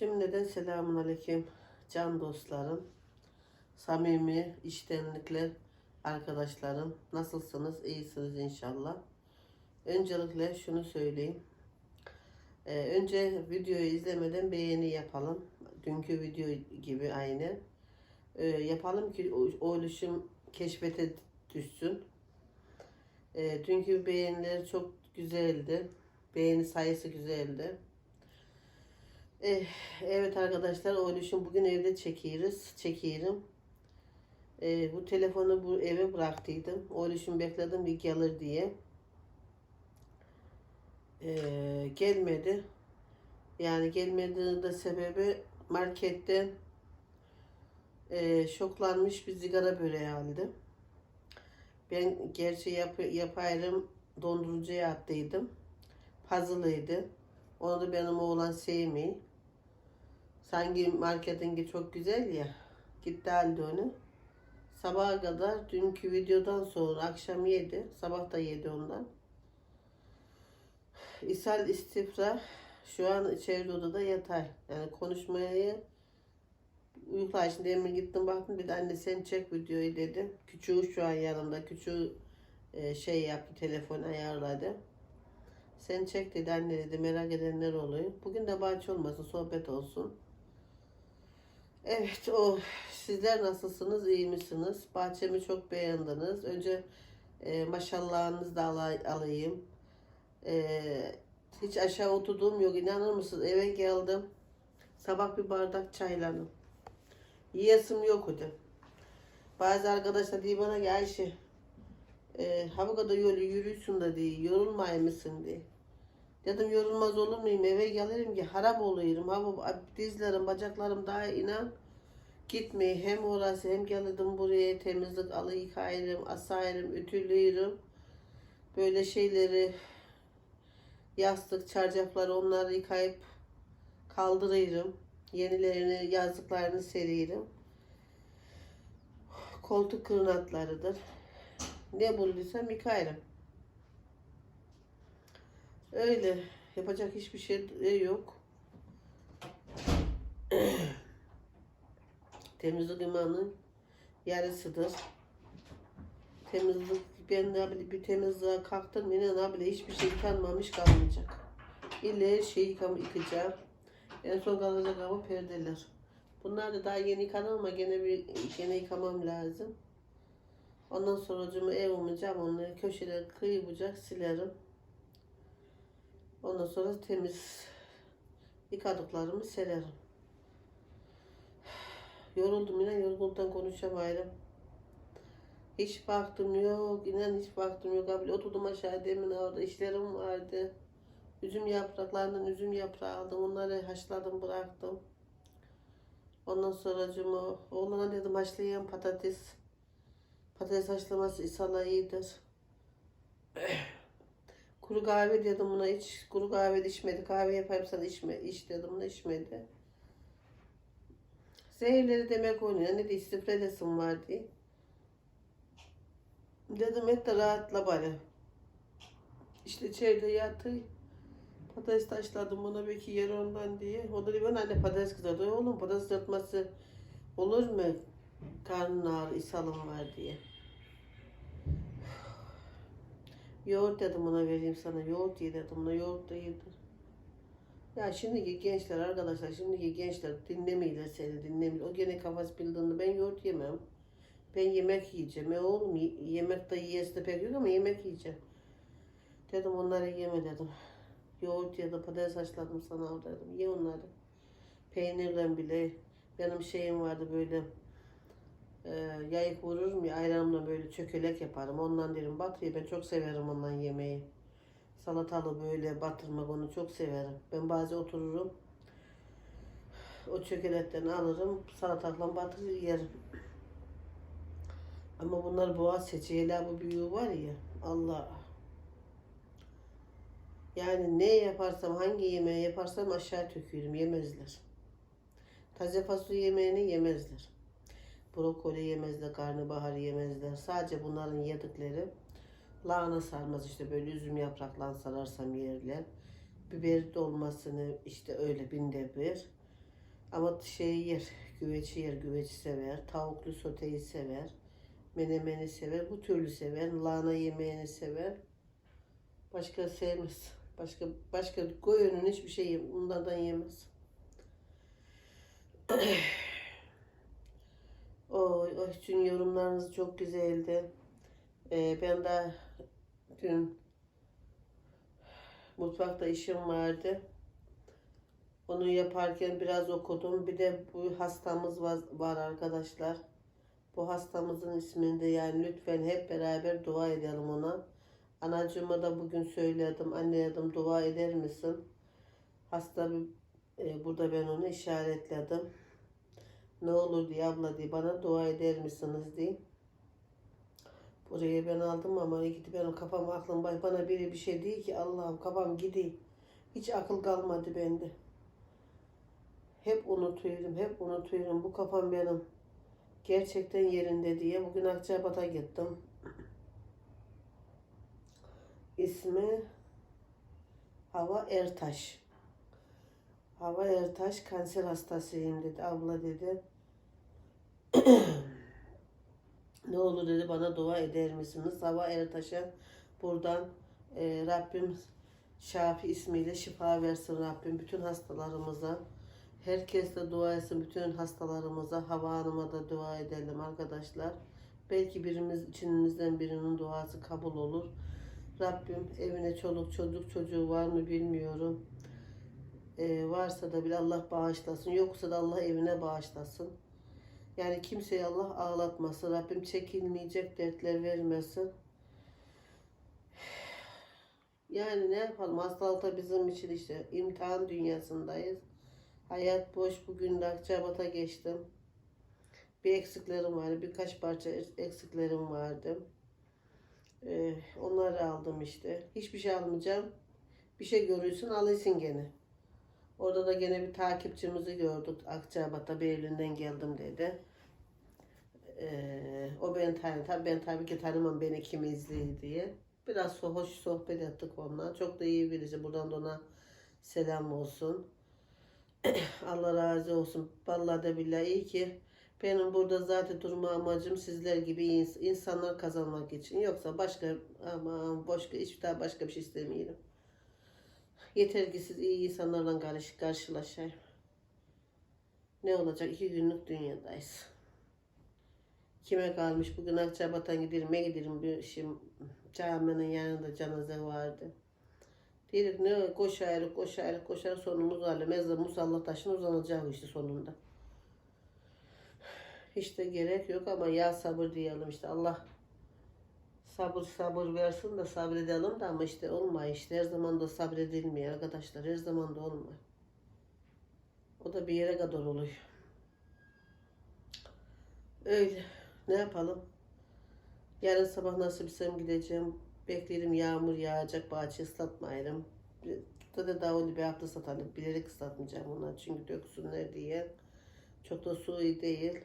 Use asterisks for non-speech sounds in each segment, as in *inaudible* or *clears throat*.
Cümleden selamun aleyküm can dostlarım, samimi, iştenlikle arkadaşlarım. Nasılsınız? İyisiniz inşallah. Öncelikle şunu söyleyeyim. Ee, önce videoyu izlemeden beğeni yapalım. Dünkü video gibi aynı. Ee, yapalım ki o, oluşum keşfete düşsün. Ee, dünkü beğeniler çok güzeldi. Beğeni sayısı güzeldi. Eh, evet arkadaşlar oluşum bugün evde çekiyoruz. Çekiyorum. Eh, bu telefonu bu eve bıraktıydım. Oluşum bekledim bir gelir diye. Eh, gelmedi. Yani gelmediğinin de sebebi marketten eh, şoklanmış bir sigara böreği aldı. Ben gerçi yap, yapayım dondurucuya attıydım. Puzzle'ıydı. Onu da benim oğlan sevmiyor. Sanki marketingi çok güzel ya. Gitti aldı onu. Sabaha kadar dünkü videodan sonra akşam yedi. Sabah da yedi ondan. İshal istifra şu an içeride odada yatar. Yani konuşmayı uyuklar şimdi emin gittim baktım bir de anne sen çek videoyu dedi. Küçüğü şu an yanımda. Küçüğü e, şey yaptı telefon ayarladı. Sen çek dedi anne dedi merak edenler oluyor. Bugün de bahçe olmasın sohbet olsun. Evet o sizler nasılsınız iyi misiniz? Bahçemi çok beğendiniz. Önce e, maşallahınızı alay- alayım. E, hiç aşağı oturduğum yok inanır mısınız? Eve geldim. Sabah bir bardak çaylanım. Yiyesim yok idi. Bazı arkadaşlar diyor bana ki Ayşe e, ha bu kadar yolu yürüyorsun da diye yorulmay mısın diye. Dedim yorulmaz olur muyum eve gelirim ki harap oluyorum. Ha dizlerim bacaklarım daha inan gitmeyi hem orası hem geldim buraya temizlik alı yıkayırım, asayırım, ütülüyorum. Böyle şeyleri yastık, çarşafları onları yıkayıp kaldırıyorum. Yenilerini, yazdıklarını seriyorum. Koltuk kırnatlarıdır. Ne bulduysam yıkayırım. Öyle. Yapacak hiçbir şey yok. *clears throat* Temizlik imanın yarısıdır. Temizlik ben ne bile bir temizliğe kalktım yine ne bile hiçbir şey yıkanmamış kalmayacak. İlle her şeyi yıkam, yıkayacağım. En son kalacak ama perdeler. Bunlar da daha yeni yıkanır ama gene bir gene yıkamam lazım. Ondan sonra cuma evimi cam onları köşeleri kıyı silerim. Ondan sonra temiz yıkadıklarımı sererim. Yoruldum inan yorgunluktan konuşamayırım. Hiç baktım yok, inan hiç baktım yok. Abi oturdum aşağı demin orada işlerim vardı. Üzüm yapraklarından üzüm yaprağı aldım. Onları haşladım bıraktım. Ondan sonra cuma oğlana dedim haşlayan patates. Patates haşlaması inşallah iyidir. Kuru kahve dedim buna hiç kuru kahve de içmedi. Kahve yapayım sana içme, iç dedim buna içmedi. Zehirleri demek oynuyor. Ne de istifredesim var diye. Dedim et de rahatla bari. İşte içeride yatı. Patates taşladım ona belki yer ondan diye. O da diyor anne patates kızartıyor. Oğlum patates kızartması olur mu? Karnın ağrı, ishalım var diye. Yoğurt dedim ona vereyim sana. Yoğurt ye dedim ona. Yoğurt da yedir. Ya şimdiki gençler arkadaşlar, şimdiki gençler dinlemiyorlar seni, dinlemiyor. O gene kafası bildiğinde ben yoğurt yemem. Ben yemek yiyeceğim. E oğlum yemek de yiyesi de pek yok ama yemek yiyeceğim. Dedim onları yeme dedim. Yoğurt ya da patates haşladım sana al dedim. Ye onları. Peynirle bile. Benim şeyim vardı böyle e, yayık vururum ya ayranımla böyle çökelek yaparım. Ondan derim batırıyor. Ben çok severim ondan yemeği. Salatalı böyle batırmak onu çok severim. Ben bazen otururum. O çökelekten alırım. Salatakla batırır yerim. Ama bunlar boğaz seçiyorlar bu büyüğü var ya. Allah. Yani ne yaparsam hangi yemeği yaparsam aşağı töküyorum yemezler. Taze fasulye yemeğini yemezler. Brokoli yemezler, karnabahar yemezler. Sadece bunların yedikleri lahana sarmaz işte böyle üzüm yapraklan sararsam yerler. Biber dolmasını işte öyle binde bir. Ama şey yer, güveci yer, güveci sever. Tavuklu soteyi sever. Menemeni sever. Bu türlü sever. Lahana yemeğini sever. Başka sevmez. Başka başka koyunun hiçbir şey bunlardan yemez. *clears throat* o, için yorumlarınız çok güzeldi. Ee, ben de dün mutfakta işim vardı. Onu yaparken biraz okudum. Bir de bu hastamız var, var arkadaşlar. Bu hastamızın isminde yani lütfen hep beraber dua edelim ona. Anacığıma da bugün söyledim. Anne dedim dua eder misin? Hasta e, burada ben onu işaretledim. Ne olur diye abla diye bana dua eder misiniz diye. Buraya ben aldım ama gidip benim kafam aklım bana biri bir şey değil ki Allah'ım kafam gidiyor. Hiç akıl kalmadı bende. Hep unutuyorum, hep unutuyorum. Bu kafam benim gerçekten yerinde diye. Bugün Akçabat'a gittim. *clears throat* İsmi Hava Ertaş. Hava Ertaş kanser hastasıyım dedi. Abla dedi. Ne olur dedi bana dua eder misiniz? Hava Ertaş'a buradan e, Rabbim Şafi ismiyle şifa versin Rabbim bütün hastalarımıza. Herkes de dua etsin bütün hastalarımıza. Hava Hanım'a da dua edelim arkadaşlar. Belki birimiz içimizden birinin duası kabul olur. Rabbim evine çoluk çocuk çocuğu var mı bilmiyorum. Ee, varsa da bir Allah bağışlasın. Yoksa da Allah evine bağışlasın. Yani kimseyi Allah ağlatmasın. Rabbim çekilmeyecek dertler vermesin. Yani ne yapalım? Hastalık da bizim için işte imtihan dünyasındayız. Hayat boş. Bugün de Akçabat'a geçtim. Bir eksiklerim vardı. Birkaç parça eksiklerim vardı. Ee, onları aldım işte. Hiçbir şey almayacağım. Bir şey görürsün alırsın gene. Orada da gene bir takipçimizi gördük. Akçabat'a Berlin'den geldim dedi. Ee, o ben tanı, tabii ben tabii ki tanımam beni kim izliyor diye. Biraz hoş sohbet ettik onunla. Çok da iyi birisi. Buradan da ona selam olsun. *clears throat* Allah razı olsun. Vallahi de billahi iyi ki benim burada zaten durma amacım sizler gibi ins- insanlar kazanmak için. Yoksa başka ama başka hiçbir daha başka bir şey istemiyorum. Yeter iyi insanlarla karşı karşılaşayım. Ne olacak? İki günlük dünyadayız. Kime kalmış? Bugün Akçabat'a giderim. Ne giderim? Bir işim caminin yanında cenaze vardı. Dedik ne koşarak koşarak koşarak sonumuz öyle mezar musalla taşına uzanacak işte sonunda. De gerek yok ama ya sabır diyelim işte Allah sabır sabır versin de sabredelim de ama işte olmuyor işte her zaman da sabredilmiyor arkadaşlar her zaman da olmuyor. O da bir yere kadar oluyor. Öyle ne yapalım? Yarın sabah nasipsem gideceğim. Bekleyelim yağmur yağacak bahçe ıslatmayalım. Burada da öyle bir hafta satalım. Bilerek ıslatmayacağım onlar çünkü döksünler diye. Çok da su iyi değil.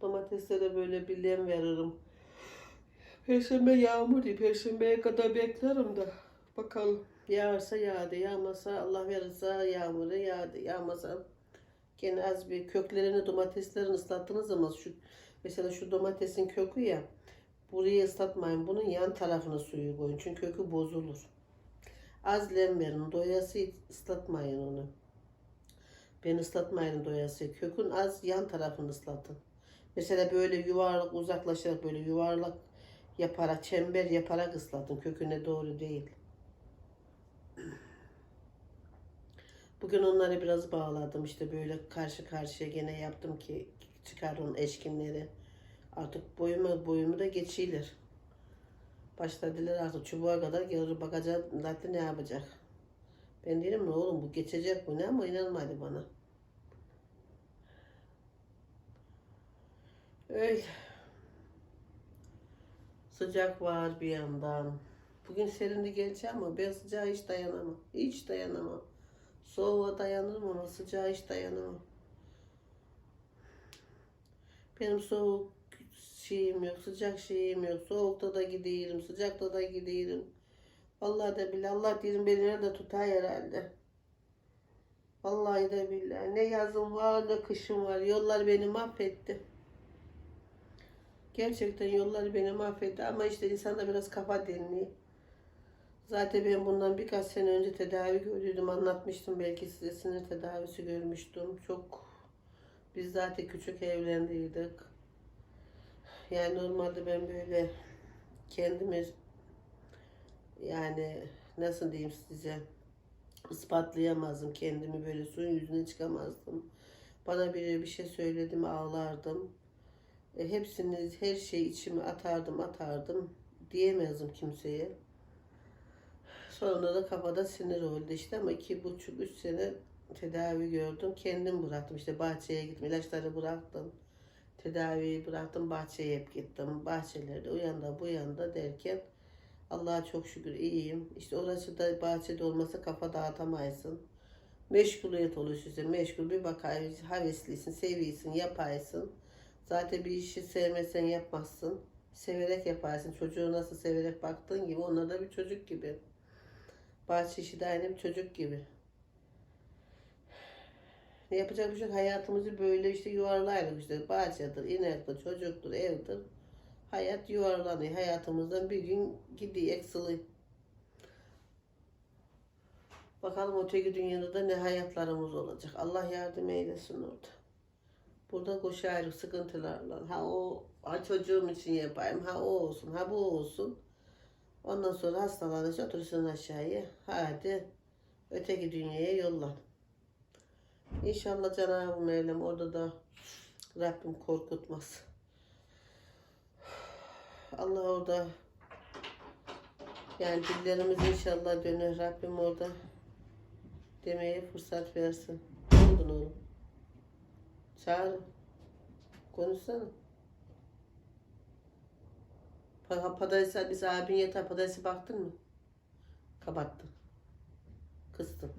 Domateslere böyle bir lem veririm. Perşembe yağmur değil. Perşembeye kadar beklerim de. Bakalım. Yağarsa yağdı. Yağmasa Allah verirse yağmuru yağdı. Yağmasa gene az bir köklerini domateslerin ıslattığınız zaman şu mesela şu domatesin kökü ya burayı ıslatmayın. Bunun yan tarafına suyu koyun. Çünkü kökü bozulur. Az lem verin. Doyası ıslatmayın onu. Ben ıslatmayın doyası. Kökün az yan tarafını ıslatın. Mesela böyle yuvarlak uzaklaşarak böyle yuvarlak yaparak çember yaparak ıslatın. Köküne doğru değil. Bugün onları biraz bağladım işte böyle karşı karşıya gene yaptım ki çıkarın eşkinleri. Artık boyumu boyumu da geçiyorlar. Başladılar artık çubuğa kadar gelir bakacak zaten ne yapacak. Ben dedim ne oğlum bu geçecek bu ne ama inanmadı bana. Öyle. Sıcak var bir yandan. Bugün serindi gelecek ama ben sıcağa hiç dayanamam. Hiç dayanamam. Soğuğa dayanırım ama sıcağa hiç dayanamam. Benim soğuk şeyim yok, sıcak şeyim yok. Soğukta da gidiyorum, sıcakta da gidiyorum. Vallahi de bile Allah diyelim beni nerede tutar herhalde. Vallahi de billahi. Ne yazım var ne kışım var. Yollar beni mahvetti. Gerçekten yollar beni mahvetti ama işte insanda biraz kafa dinliyor. Zaten ben bundan birkaç sene önce tedavi gördüm. Anlatmıştım belki size sinir tedavisi görmüştüm. Çok biz zaten küçük evlendiydik. Yani normalde ben böyle kendimi yani nasıl diyeyim size ispatlayamazdım kendimi böyle suyun yüzüne çıkamazdım. Bana biri bir şey söyledim ağlardım. E, hepsini her şeyi içime atardım atardım diyemezdim kimseye. Sonra da kafada sinir oldu işte ama iki buçuk üç sene tedavi gördüm. Kendim bıraktım işte bahçeye gittim ilaçları bıraktım. Tedaviyi bıraktım bahçeye hep gittim. Bahçelerde o yanda bu yanda derken Allah'a çok şükür iyiyim. İşte orası da bahçede olmasa kafa dağıtamayısın. Meşguliyet olur size. Meşgul bir bakar, haveslisin, seviyorsun, yaparsın. Zaten bir işi sevmesen yapmazsın. Severek yaparsın. Çocuğu nasıl severek baktığın gibi onlar da bir çocuk gibi. Bahçe işi de aynı bir çocuk gibi. Ne yapacak bir şey. Hayatımızı böyle işte yuvarlayalım işte. Bahçedir, inektir, çocuktur, evdir. Hayat yuvarlanıyor. Hayatımızdan bir gün gidiyor, eksiliyor. Bakalım öteki dünyada da ne hayatlarımız olacak. Allah yardım eylesin orada. Burada koşarız sıkıntılarla. Ha o ha çocuğum için yapayım. Ha o olsun. Ha bu olsun. Ondan sonra hastalanınca otursun aşağıya. Hadi öteki dünyaya yollan. İnşallah Cenab-ı Mevlam orada da Rabbim korkutmaz. Allah orada yani dillerimiz inşallah döner. Rabbim orada demeye fırsat versin. Ne oğlum? Çağır. Konuşsana. Pa- Patatesi, biz abin yeter patatesi baktın mı? Kapattı. Kıstım.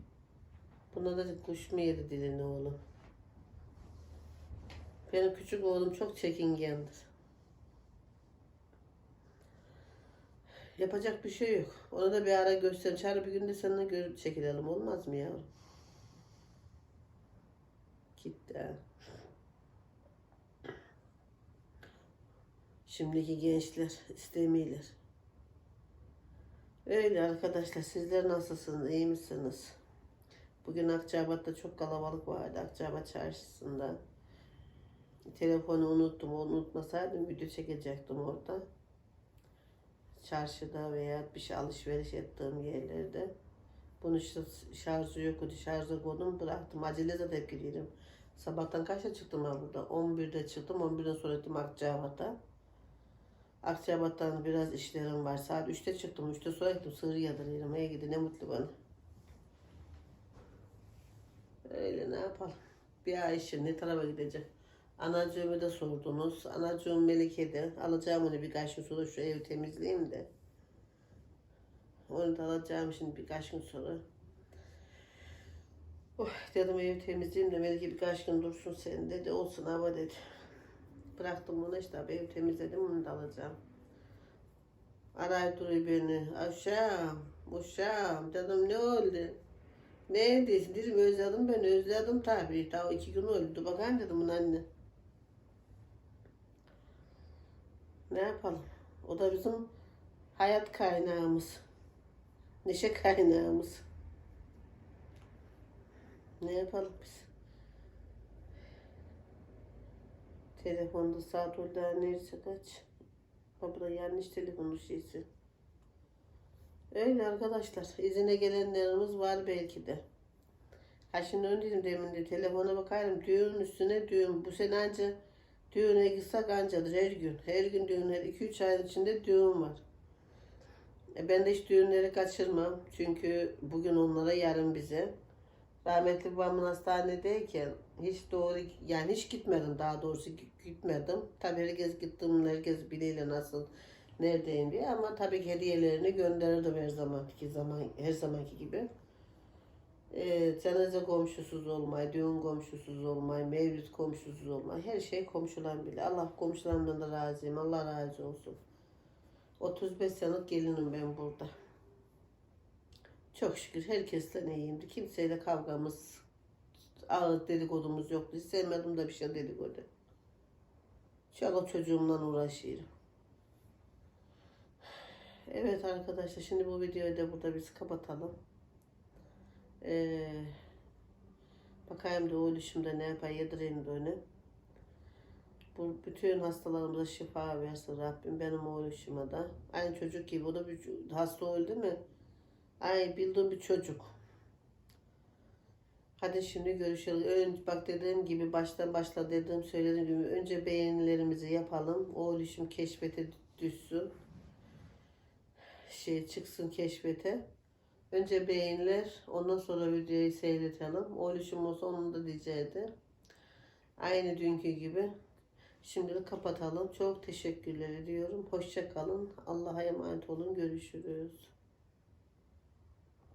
Buna da kuş mu yedi dilini oğlum? Benim küçük oğlum çok çekingendir. Yapacak bir şey yok. Ona da bir ara göster. Çağır bir gün de seninle gör çekilelim. Olmaz mı yavrum? Ha. Şimdiki gençler istemiyorlar. Öyle arkadaşlar. Sizler nasılsınız? İyi misiniz? Bugün Akçabat'ta çok kalabalık vardı. Akçabat çarşısında. Telefonu unuttum. Onu unutmasaydım video çekecektim orada. Çarşıda veya bir şey alışveriş ettiğim yerlerde. Bunu işte şarjı yok idi. Şarjı koydum bıraktım. Acele de hep gidiyorum. Sabahtan kaçta çıktım ben burada? 11'de çıktım. 11'den sonra gittim Akçabat'a. Akçabat'tan biraz işlerim var. Saat 3'te çıktım. 3'te sonra gittim. Sığır yadırıyorum. İyi gidi ne mutlu bana. Öyle ne yapalım. Bir ay işi ne tarafa gidecek. Anacığımı da sordunuz. Anacığım Melike'de. Alacağım onu birkaç gün sonra şu evi temizleyeyim de. Onu da alacağım şimdi birkaç gün sonra. Oh, dedim evi temizleyeyim de Melike birkaç gün dursun sen dedi. Olsun hava dedi. Bıraktım bunu işte abi ev temizledim onu da alacağım. Arayıp duruyor beni. Aşağı, uşağım dedim ne oldu? Ne diyorsun dedim özledim ben özledim tabii. Daha iki gün oldu. Bakayım dedim bunu anne. Ne yapalım? O da bizim hayat kaynağımız. Neşe kaynağımız. Ne yapalım biz? Telefonda saat oldu neresi kaç? Da yanlış telefonun şeysi. Öyle arkadaşlar. izine gelenlerimiz var belki de. Ha şimdi ön dedim demin de telefona bakarım. Düğün üstüne düğün. Bu sene anca düğüne gitsek ancadır her gün. Her gün düğün. Her 2-3 ayın içinde düğün var. E ben de hiç düğünleri kaçırmam. Çünkü bugün onlara yarın bize. Rahmetli babamın hastanedeyken hiç doğru yani hiç gitmedim daha doğrusu gitmedim. Tabii herkes gittim herkes biliyle nasıl neredeyim diye ama tabii hediyelerini gönderirdim her zamanki zaman her zamanki gibi. Ee, cenaze komşusuz olmay, düğün komşusuz olmay, mevlüt komşusuz olmay, her şey komşulan bile. Allah komşularımdan da razıyım. Allah razı olsun. 35 senelik gelinim ben burada. Çok şükür herkesten iyiyimdi. Kimseyle kavgamız ağır dedikodumuz yoktu. Sevmedim de bir şey dedikodu. Çoluk çocuğumla uğraşıyorum. Evet arkadaşlar şimdi bu videoyu da burada biz kapatalım. Ee, bakayım da oğluşum ne yapar yedireyim de. Bu bütün hastalarımıza şifa versin Rabbim benim oğluşuma da. Aynı çocuk gibi o da bir hasta oldu değil mi? Ay bildiğim bir çocuk. Hadi şimdi görüşelim. Önce bak dediğim gibi baştan başla dediğim söylediğim gibi önce beğenilerimizi yapalım. Oğluşum keşfete düşsün. Şey çıksın keşfete. Önce beğeniler, ondan sonra videoyu seyretelim. Oğluşum olsa onun da diyecekti. Aynı dünkü gibi. Şimdilik kapatalım. Çok teşekkürler ediyorum. Hoşça kalın. Allah'a emanet olun. Görüşürüz.